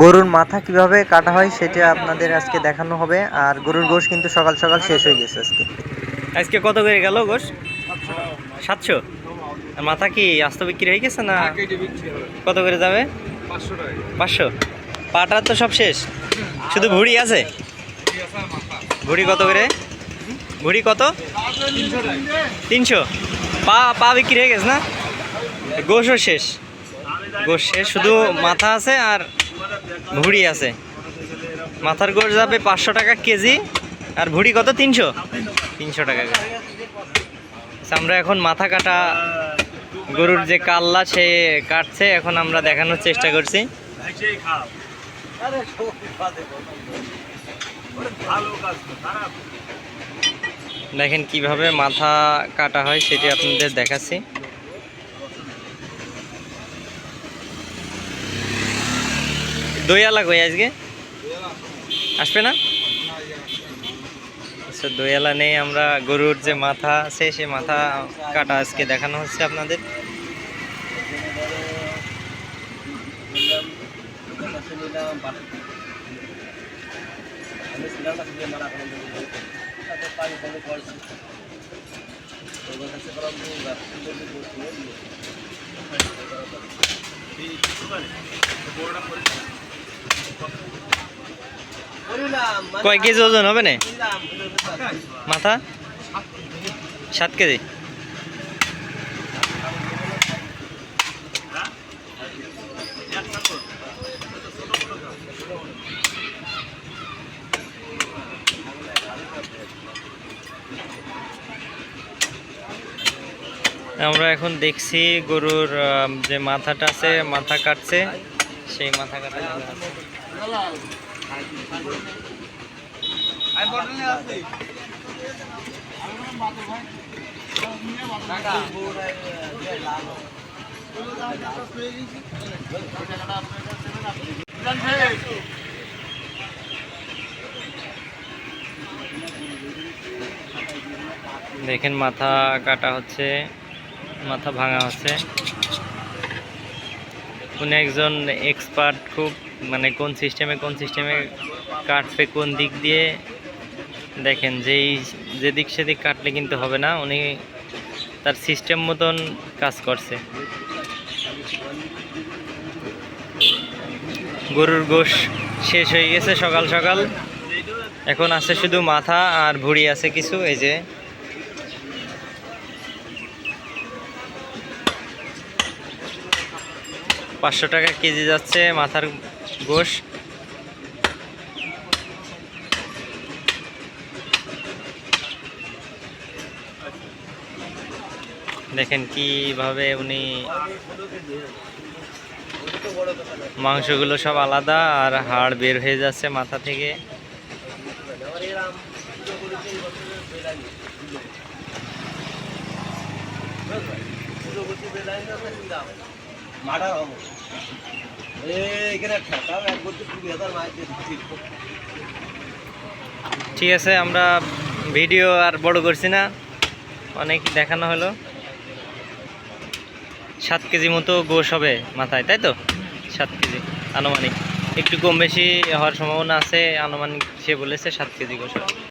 গরুর মাথা কীভাবে কাটা হয় সেটা আপনাদের আজকে দেখানো হবে। আর গরুর গোশ কিন্তু সকাল সকাল শেষ হয়ে গেছে আজকে। আজকে কত করে গেল গোশ? সাতশো? মাথা কি আস্ত বিক্রি হয়ে গেছে না কত করে যাবে? পাঁচশো পাটা তো সব শেষ। শুধু ভুড়ি আছে? ভুড়ি কত করে? ভুড়ি কত? তিনশো? পা পা বিক্রি হয়ে গেছে না? গোশও শেষ। গোশ শেষ শুধু মাথা আছে আর ভুড়ি আছে। মাথার গোশ যাবে পাঁচশো টাকা কেজি আর ভুড়ি কত? তিনশো? তিনশো টাকা আচ্ছা, আমরা এখন মাথা কাটা গরুর যে কাল্লা সে কাটছে। এখন আমরা দেখানোর চেষ্টা করছি। দেখেন কীভাবে মাথা কাটা হয় সেটি আপনাদের দেখাচ্ছি। দইয়ালা কই আজকে আসবে না আচ্ছা দইয়ালা নেই আমরা গরুর যে মাথা আছে সে মাথা কাটা আজকে দেখানো হচ্ছে আপনাদের কয় কেজি ওজন হবে না? মাথা? সাত কেজি। আমরা এখন দেখছি গরুর যে মাথাটা আছে, মাথা কাটছে। সেই মাথা কাটা আছে। দেখেন মাথা কাটা হচ্ছে মাথা ভাঙা হচ্ছে। উনি একজন এক্সপার্ট খুব মানে কোন সিস্টেমে কোন সিস্টেমে কাটবে, কোন দিক দিয়ে? দেখেন, যেই যেদিক সেদিক কাটলে কিন্তু হবে না, উনি তার সিস্টেম মতন কাজ করছে। গরুর গোশ শেষ হয়ে গেছে সকাল সকাল। এখন আছে শুধু মাথা আর ভুঁড়ি আছে কিছু, এই যে পাঁচশো টাকা কেজি যাচ্ছে মাথার গোশ। দেখেন কীভাবে উনি মাংসগুলো সব আলাদা আর হাড় বের হয়ে যাচ্ছে মাথা থেকে। ঠিক আছে, আমরা ভিডিও আর বড় করছি না। অনেক দেখানো হলো। সাত কেজি মতো গোশ হবে মাথায়, তাই তো? সাত কেজি, আনুমানিক। একটু কম বেশি হওয়ার সম্ভাবনা আছে, আনুমানিক সে বলেছে সাত কেজি গোশ হবে।